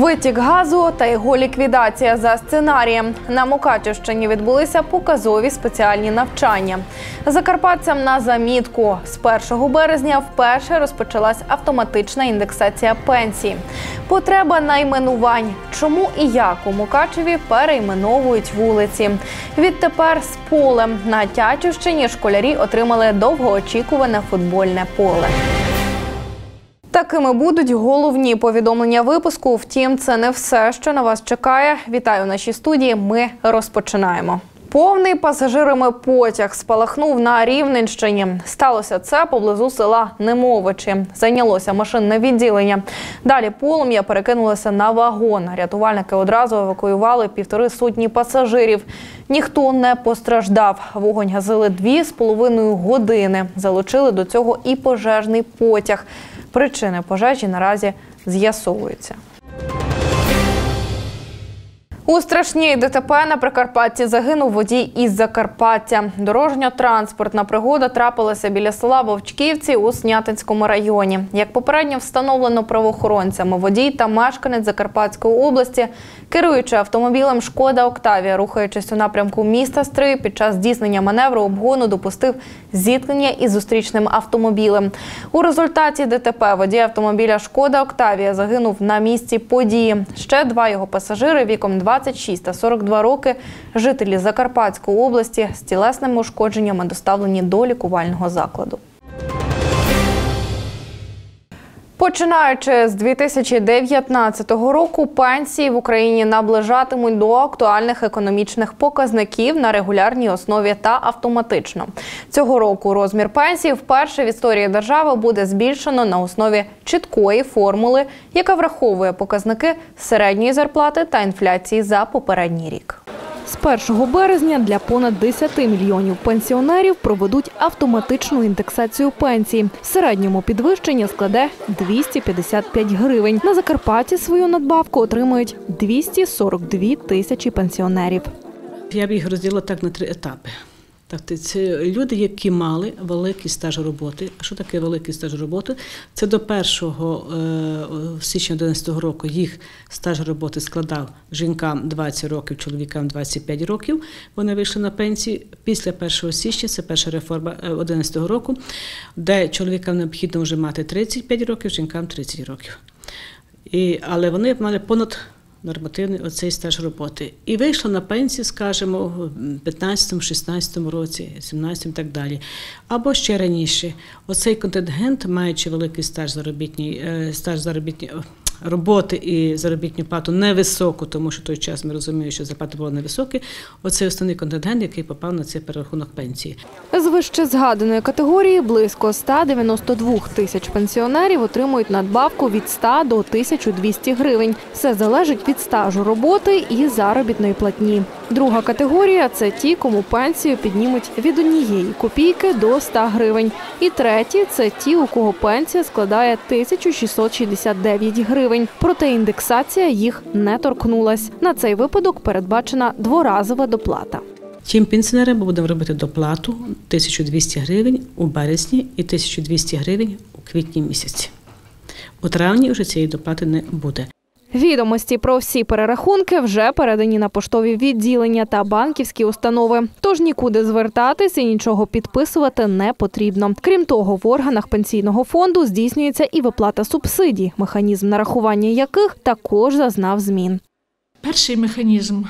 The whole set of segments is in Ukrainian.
Витік газу та його ліквідація за сценарієм. На Мукачівщині відбулися показові спеціальні навчання. Закарпатцям на замітку з 1 березня вперше розпочалась автоматична індексація пенсії. Потреба найменувань. Чому і як у Мукачеві перейменовують вулиці. Відтепер з полем на Тячівщині школярі отримали довгоочікуване футбольне поле. Такими будуть головні повідомлення випуску. Втім, це не все, що на вас чекає. Вітаю в нашій студії. Ми розпочинаємо. Повний пасажирами потяг спалахнув на Рівненщині. Сталося це поблизу села Немовичі. Зайнялося машинне відділення. Далі полум'я перекинулося на вагон. Рятувальники одразу евакуювали півтори сотні пасажирів. Ніхто не постраждав. Вогонь гасили дві з половиною години. Залучили до цього і пожежний потяг. Причини пожежі наразі з'ясовуються. У страшній ДТП на Прикарпатті загинув водій із Закарпаття. Дорожньо-транспортна пригода трапилася біля села Вовчківці у Снятинському районі. Як попередньо встановлено правоохоронцями, водій та мешканець Закарпатської області, керуючи автомобілем Шкода Октавія, рухаючись у напрямку міста Стри, під час здійснення маневру обгону допустив зіткнення із зустрічним автомобілем. У результаті ДТП водій автомобіля Шкода Октавія загинув на місці події. Ще два його пасажири віком 26 та 42 роки, жителі Закарпатської області з тілесними ушкодженнями доставлені до лікувального закладу. Починаючи з 2019 року, пенсії в Україні наближатимуть до актуальних економічних показників на регулярній основі та автоматично. Цього року розмір пенсії вперше в історії держави буде збільшено на основі чіткої формули, яка враховує показники середньої зарплати та інфляції за попередній рік. З 1 березня для понад 10 мільйонів пенсіонерів проведуть автоматичну індексацію пенсії. В середньому підвищення складе 255 гривень. На Закарпатті свою надбавку отримують 242 тисячі пенсіонерів. Я б їх розділила так на три етапи. Тобто це люди, які мали великий стаж роботи. А що таке великий стаж роботи? Це до 1 січня 2011 року їх стаж роботи складав жінкам 20 років, чоловікам 25 років. Вони вийшли на пенсію. Після 1 січня, це перша реформа 2011 року, де чоловікам необхідно вже мати 35 років, жінкам 30 років. І, Але вони мали понад нормативний оцей стаж роботи. І вийшла на пенсію, скажімо, в 15-16 році, 17 і так далі. Або ще раніше. Оцей контингент, маючи великий стаж заробітній, стаж заробітній. Роботи і заробітну плату невисоку, тому що той час ми розуміємо, що зарплати були невисокі. Оцей основний контингент, який попав на цей перерахунок пенсії. З вище згаданої категорії близько 192 тисяч пенсіонерів отримують надбавку від 100 до 1200 гривень. Все залежить від стажу роботи і заробітної платні. Друга категорія це ті, кому пенсію піднімуть від однієї копійки до 100 гривень. І треті це ті, у кого пенсія складає 1669 гривень. Проте індексація їх не торкнулась. На цей випадок передбачена дворазова доплата. Тим пенсіонерам ми будемо робити доплату 1200 гривень у березні і 1200 гривень у квітні місяці. У травні вже цієї доплати не буде. Відомості про всі перерахунки вже передані на поштові відділення та банківські установи. Тож нікуди звертатись і нічого підписувати не потрібно. Крім того, в органах пенсійного фонду здійснюється і виплата субсидій, механізм нарахування яких також зазнав змін. Перший механізм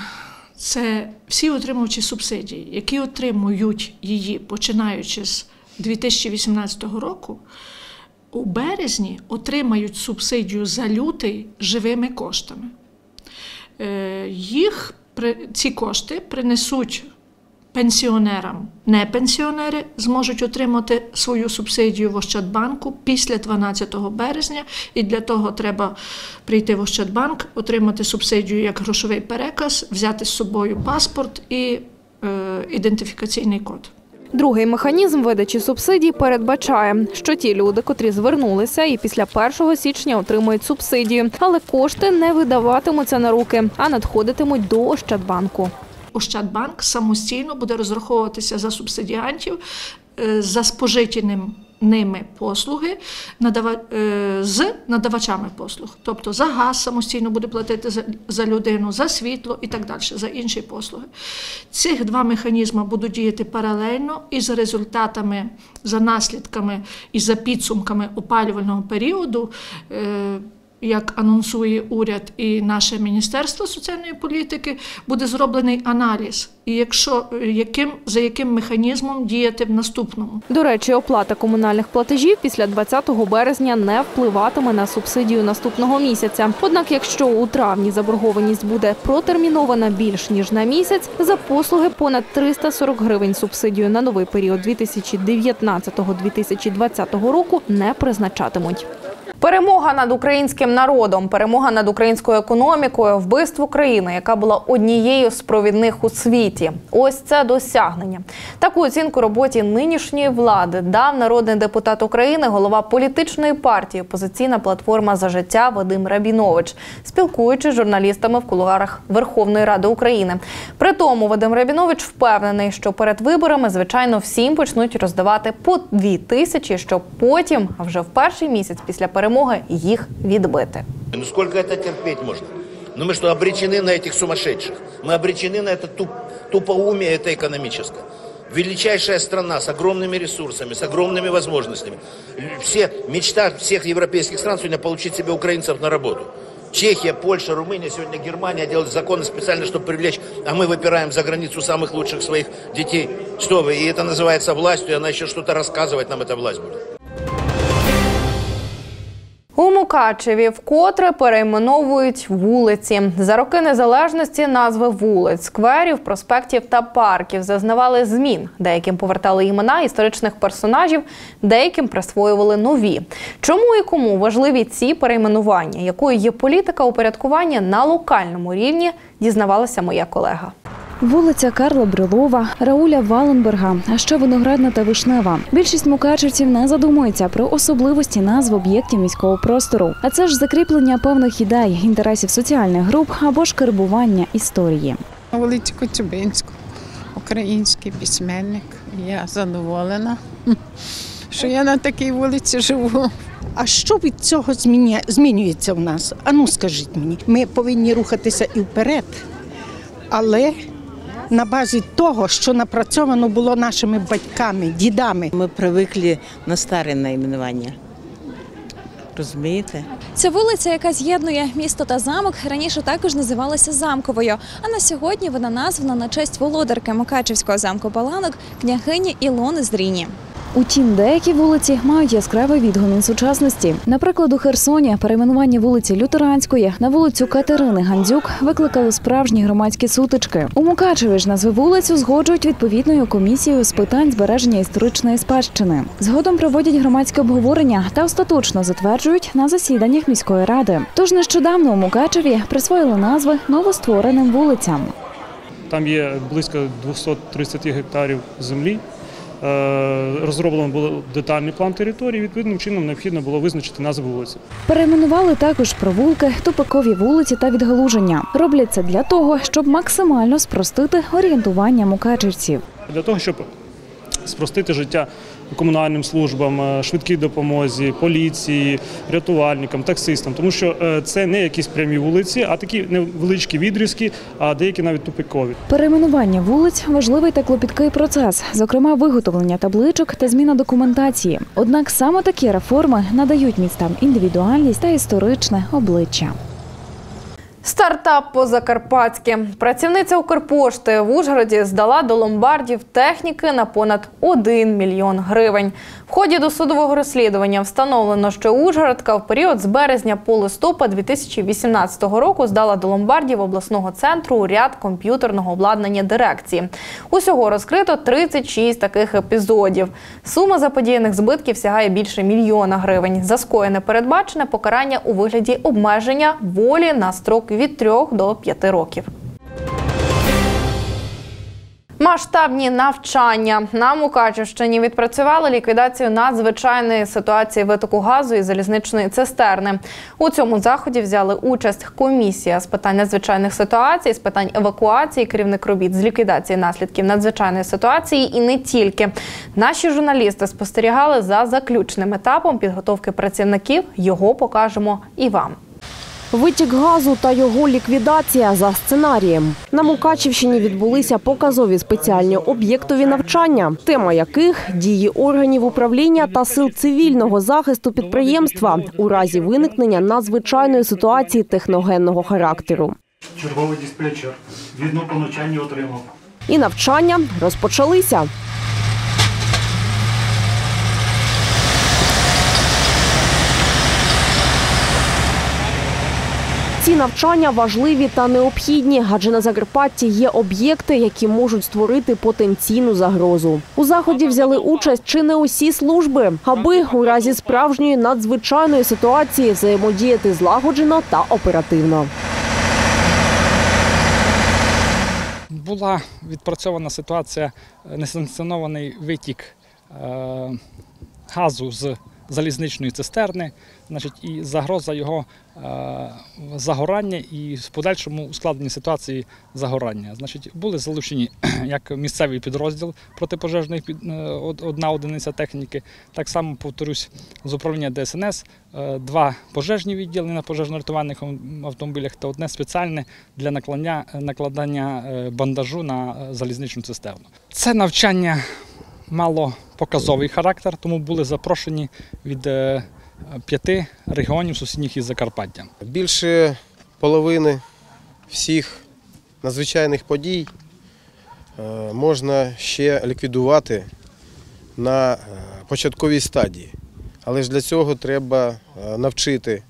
це всі отримувачі субсидій, які отримують її починаючи з 2018 року у березні отримають субсидію за лютий живими коштами. Їх ці кошти принесуть пенсіонерам. Не пенсіонери зможуть отримати свою субсидію в Ощадбанку після 12 березня, і для того треба прийти в Ощадбанк, отримати субсидію як грошовий переказ, взяти з собою паспорт і е, ідентифікаційний код. Другий механізм видачі субсидій передбачає, що ті люди, котрі звернулися і після 1 січня отримують субсидію, але кошти не видаватимуться на руки, а надходитимуть до Ощадбанку. Ощадбанк самостійно буде розраховуватися за субсидіантів е, за спожитіним ними послуги е, з надавачами послуг. Тобто за газ самостійно буде платити за, людину, за світло і так далі, за інші послуги. Цих два механізми будуть діяти паралельно і за результатами, за наслідками і за підсумками опалювального періоду. Як анонсує уряд і наше Міністерство соціальної політики, буде зроблений аналіз, і якщо яким за яким механізмом діяти в наступному. До речі, оплата комунальних платежів після 20 березня не впливатиме на субсидію наступного місяця. Однак, якщо у травні заборгованість буде протермінована більш ніж на місяць, за послуги понад 340 гривень субсидію на новий період 2019-2020 року не призначатимуть. Перемога над українським народом, перемога над українською економікою, вбивство країни, яка була однією з провідних у світі. Ось це досягнення. Таку оцінку роботі нинішньої влади дав народний депутат України, голова політичної партії Опозиційна платформа за життя Вадим Рабінович, спілкуючись з журналістами в кулуарах Верховної Ради України. При тому Вадим Рабінович впевнений, що перед виборами, звичайно, всім почнуть роздавати по дві тисячі, щоб потім, а вже в перший місяць після перемоги, їх відбити. Ну сколько это терпеть можно? Ну мы что, обречены на этих сумасшедших? Мы обречены на это туп, тупоумие это экономическое. Величайшая страна с огромными ресурсами, с огромными возможностями. Все, мечта всех европейских стран сегодня получить себе украинцев на работу. Чехия, Польша, Румыния, сегодня Германия делают законы специально, чтобы привлечь, а мы выпираем за границу самых лучших своих детей. Что вы, и это называется властью, и она еще что-то рассказывать нам, эта власть будет. Мукачеві вкотре перейменовують вулиці. За роки незалежності назви вулиць, скверів, проспектів та парків зазнавали змін. Деяким повертали імена історичних персонажів, деяким присвоювали нові. Чому і кому важливі ці перейменування? Якою є політика упорядкування на локальному рівні? Дізнавалася моя колега. Вулиця Карла Брюлова, Рауля Валенберга, а ще виноградна та вишнева. Більшість мукачевців не задумується про особливості назв об'єктів міського простору. А це ж закріплення певних ідей, інтересів соціальних груп або ж кербування історії. На вулиці Коцюбинську, український письменник. Я задоволена, що я на такій вулиці живу. А що від цього змінюється в нас? Ану, скажіть мені, ми повинні рухатися і вперед, але на базі того, що напрацьовано було нашими батьками, дідами. Ми привикли на старе найменування. Розумієте? ця вулиця, яка з'єднує місто та замок, раніше також називалася замковою. А на сьогодні вона названа на честь володарки Мукачевського замку Баланок, княгині Ілони Зріні. Утім, деякі вулиці мають яскравий відгомін сучасності. Наприклад, у Херсоні перейменування вулиці Лютеранської на вулицю Катерини Гандзюк викликало справжні громадські сутички. У Мукачеві ж назви вулиць узгоджують відповідною комісією з питань збереження історичної спадщини. Згодом проводять громадське обговорення та остаточно затверджують на засіданнях міської ради. Тож нещодавно у Мукачеві присвоїли назви новоствореним вулицям. Там є близько 230 гектарів землі. Е, Розроблено було детальний план території. Відповідним чином необхідно було визначити назву вулиці. Перейменували також провулки, тупикові вулиці та відгалуження. Роблять це для того, щоб максимально спростити орієнтування мукачевців. Для того, щоб спростити життя комунальним службам, е, швидкій допомозі, поліції, рятувальникам, таксистам, тому що е, це не якісь прямі вулиці, а такі невеличкі відрізки, а деякі навіть тупикові. Перейменування вулиць важливий та клопіткий процес, зокрема виготовлення табличок та зміна документації. Однак саме такі реформи надають містам індивідуальність та історичне обличчя. Стартап по-закарпатськи. Працівниця Укрпошти в Ужгороді здала до ломбардів техніки на понад 1 мільйон гривень. В ході досудового розслідування встановлено, що Ужгородка в період з березня по листопад 2018 року здала до ломбардів обласного центру ряд комп'ютерного обладнання дирекції. Усього розкрито 36 таких епізодів. Сума заподіяних збитків сягає більше мільйона гривень. За скоєне передбачене покарання у вигляді обмеження волі на строк від 3 до 5 років. Масштабні навчання на Мукачівщині відпрацювали ліквідацію надзвичайної ситуації витоку газу і залізничної цистерни. У цьому заході взяли участь комісія з питань надзвичайних ситуацій, з питань евакуації, керівник робіт з ліквідації наслідків надзвичайної ситуації і не тільки. Наші журналісти спостерігали за заключним етапом підготовки працівників. Його покажемо і вам. Витік газу та його ліквідація за сценарієм. На Мукачівщині відбулися показові спеціальні об'єктові навчання, тема яких дії органів управління та сил цивільного захисту підприємства у разі виникнення надзвичайної ситуації техногенного характеру. Черговий диспетчер. Відно по навчанні отримав. І навчання розпочалися. Ці навчання важливі та необхідні, адже на Закарпатті є об'єкти, які можуть створити потенційну загрозу. У заході взяли участь чи не усі служби, аби у разі справжньої надзвичайної ситуації взаємодіяти злагоджено та оперативно. Була відпрацьована ситуація, несанкціонований витік е, газу з залізничної цистерни, значить, і загроза його е, загорання і в подальшому ускладнення ситуації загорання. Значить, були залучені як місцевий підрозділ протипожежної е, одна одиниця техніки, так само повторюсь з управління ДСНС, е, два пожежні відділення на пожежно-рятувальних автомобілях та одне спеціальне для накладання, бандажу на залізничну цистерну. Це навчання мало показовий характер, тому були запрошені від е, п'яти регіонів сусідніх із Закарпаття. Більше половини всіх надзвичайних подій е, можна ще ліквідувати на е, початковій стадії. Але ж для цього треба навчити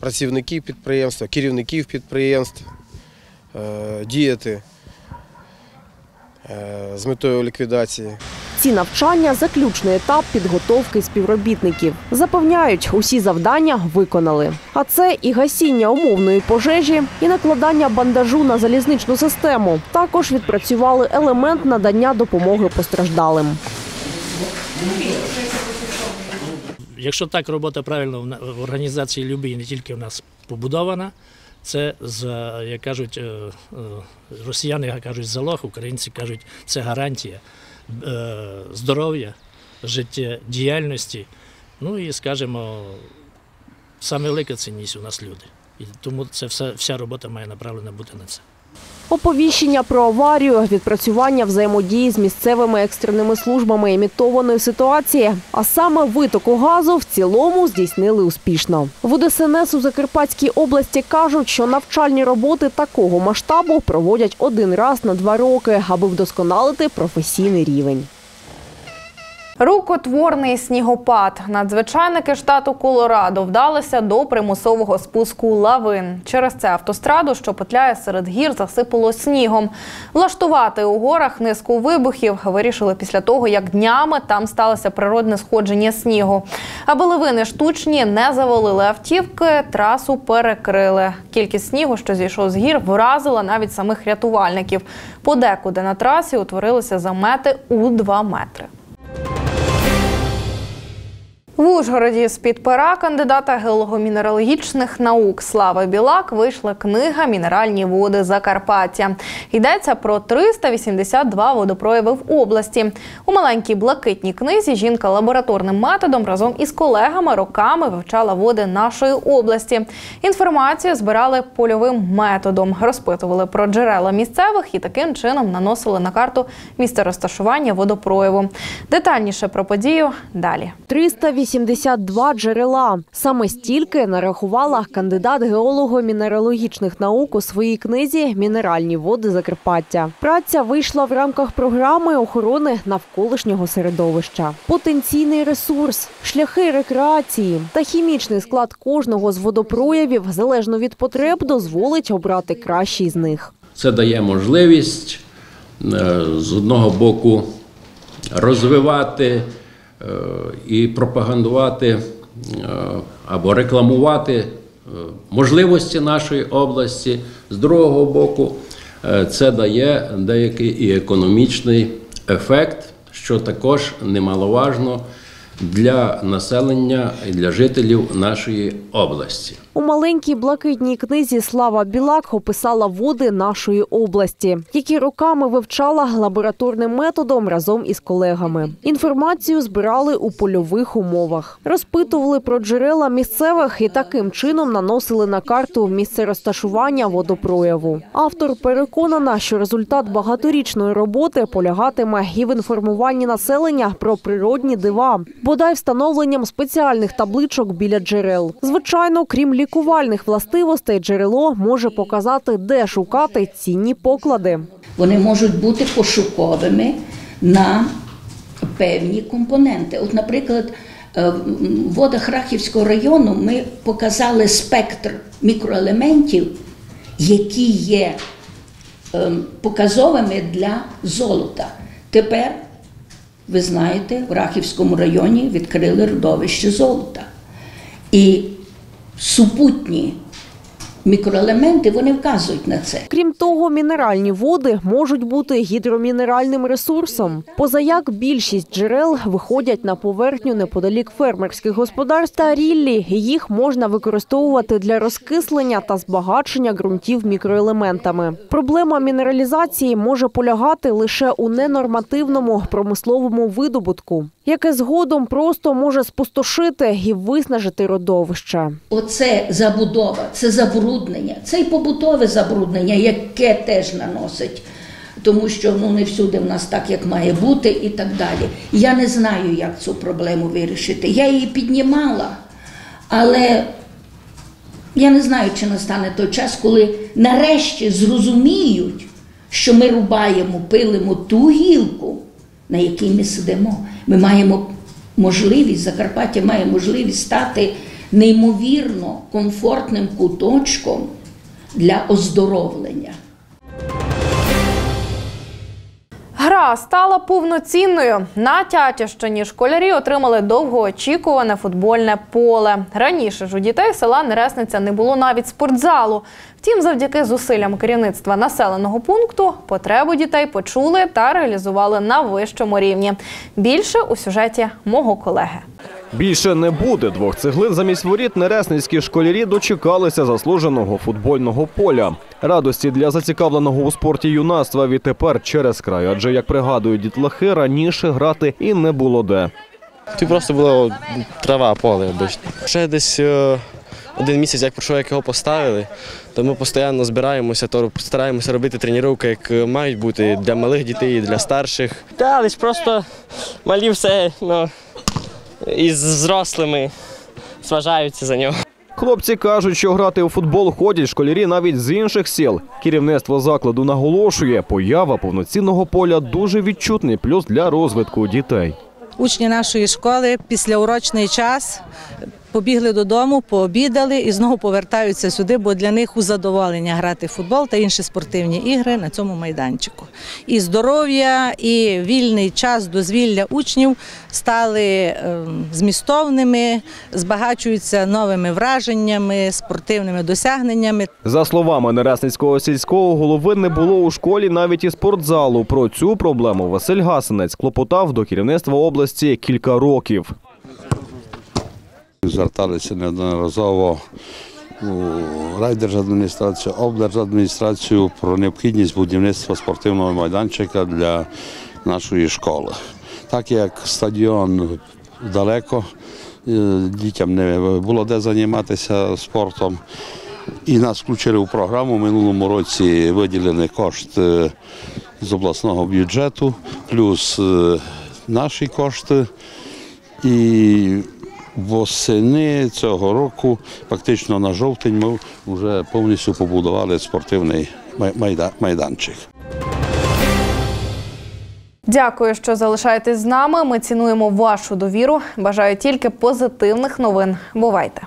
працівників підприємства, керівників підприємств діяти з метою ліквідації. Ці навчання заключний етап підготовки співробітників. Запевняють, усі завдання виконали. А це і гасіння умовної пожежі, і накладання бандажу на залізничну систему. Також відпрацювали елемент надання допомоги постраждалим. Якщо так робота правильно в організації любій, не тільки в нас побудована, це за, як кажуть, е, е, росіяни кажуть залог, українці кажуть, це гарантія е, здоров'я, життєдіяльності. Ну і скажімо, саме велика цінність у нас люди. І тому це вся, вся робота має направлена бути на це. Оповіщення про аварію, відпрацювання взаємодії з місцевими екстреними службами імітованої ситуації, а саме витоку газу в цілому здійснили успішно. В ДСНС у Закарпатській області кажуть, що навчальні роботи такого масштабу проводять один раз на два роки, аби вдосконалити професійний рівень. Рукотворний снігопад. Надзвичайники штату Колорадо вдалися до примусового спуску лавин. Через це автостраду, що петляє серед гір, засипало снігом. Влаштувати у горах низку вибухів вирішили після того, як днями там сталося природне сходження снігу. Аби лавини штучні не завалили автівки, трасу перекрили. Кількість снігу, що зійшов з гір, вразила навіть самих рятувальників. Подекуди на трасі утворилися замети у 2 метри. В Ужгороді з-під пера кандидата геолого-мінералогічних наук Слави Білак вийшла книга Мінеральні води Закарпаття. Йдеться про 382 водопрояви в області. У маленькій блакитній книзі жінка лабораторним методом разом із колегами роками вивчала води нашої області. Інформацію збирали польовим методом, розпитували про джерела місцевих і таким чином наносили на карту місце розташування водопрояву. Детальніше про подію далі. 382 джерела. Саме стільки нарахувала кандидат геолого-мінералогічних наук у своїй книзі Мінеральні води Закарпаття. Праця вийшла в рамках програми охорони навколишнього середовища. Потенційний ресурс, шляхи рекреації та хімічний склад кожного з водопроявів залежно від потреб дозволить обрати кращий з них. Це дає можливість е, з одного боку розвивати і пропагандувати е, або рекламувати е, можливості нашої області, з другого боку е, це дає деякий і економічний ефект, що також немаловажно для населення і для жителів нашої області. У маленькій блакитній книзі Слава Білак описала води нашої області, які роками вивчала лабораторним методом разом із колегами. Інформацію збирали у польових умовах, розпитували про джерела місцевих і таким чином наносили на карту місце розташування водопрояву. Автор переконана, що результат багаторічної роботи полягатиме і в інформуванні населення про природні дива, бодай встановленням спеціальних табличок біля джерел. Звичайно, крім лікувальних властивостей, джерело може показати, де шукати цінні поклади. Вони можуть бути пошуковими на певні компоненти. От, наприклад, е, в водах Рахівського району ми показали спектр мікроелементів, які є ем, показовими для золота. Тепер, ви знаєте, в Рахівському районі відкрили родовище золота. І супутні мікроелементи вони вказують на це. Крім того, мінеральні води можуть бути гідромінеральним ресурсом. Позаяк більшість джерел виходять на поверхню неподалік фермерських господарств та ріллі. Їх можна використовувати для розкислення та збагачення ґрунтів мікроелементами. Проблема мінералізації може полягати лише у ненормативному промисловому видобутку, яке згодом просто може спустошити і виснажити родовище. Оце забудова, це забруднення, це й побутове забруднення, яке теж наносить, тому що ну не всюди в нас так, як має бути, і так далі. Я не знаю, як цю проблему вирішити. Я її піднімала, але я не знаю, чи настане той час, коли нарешті зрозуміють, що ми рубаємо, пилимо ту гілку, на якій ми сидимо. Ми маємо можливість, Закарпаття має можливість стати неймовірно комфортним куточком для оздоровлення. Гра стала повноцінною. На Тятівщині школярі отримали довгоочікуване футбольне поле. Раніше ж у дітей села Нересниця не було навіть спортзалу. Втім, завдяки зусиллям керівництва населеного пункту потребу дітей почули та реалізували на вищому рівні. Більше у сюжеті мого колеги. Більше не буде двох цеглин замість воріт. Нересницькі школярі дочекалися заслуженого футбольного поля. Радості для зацікавленого у спорті юнацтва відтепер через край. Адже як пригадують дітлахи, раніше грати і не було де. Тут просто була трава, поле обично. Ще десь е, один місяць, як пройшов, як його поставили, то ми постійно збираємося, то стараємося робити тренування, як мають бути для малих дітей, і для старших. Та, лиш просто малі все ну, із зрослими зважаються за нього. Хлопці кажуть, що грати у футбол ходять школярі навіть з інших сіл. Керівництво закладу наголошує, поява повноцінного поля дуже відчутний плюс для розвитку дітей. Учні нашої школи післяурочний час побігли додому, пообідали і знову повертаються сюди, бо для них у задоволення грати в футбол та інші спортивні ігри на цьому майданчику. І здоров'я, і вільний час дозвілля учнів стали ем, змістовними, збагачуються новими враженнями, спортивними досягненнями. За словами Нересницького сільського голови, не було у школі навіть і спортзалу. Про цю проблему Василь Гасинець клопотав до керівництва області кілька років. Зверталися неодноразово у райдержадміністрацію, облдержадміністрацію про необхідність будівництва спортивного майданчика для нашої школи. Так як стадіон далеко, е, дітям не було де займатися спортом. І нас включили у програму. Минулому році виділені кошти з обласного бюджету, плюс е, наші кошти. І восени цього року, фактично на жовтень, ми вже повністю побудували спортивний майда- майданчик. Дякую, що залишаєтесь з нами. Ми цінуємо вашу довіру. Бажаю тільки позитивних новин. Бувайте!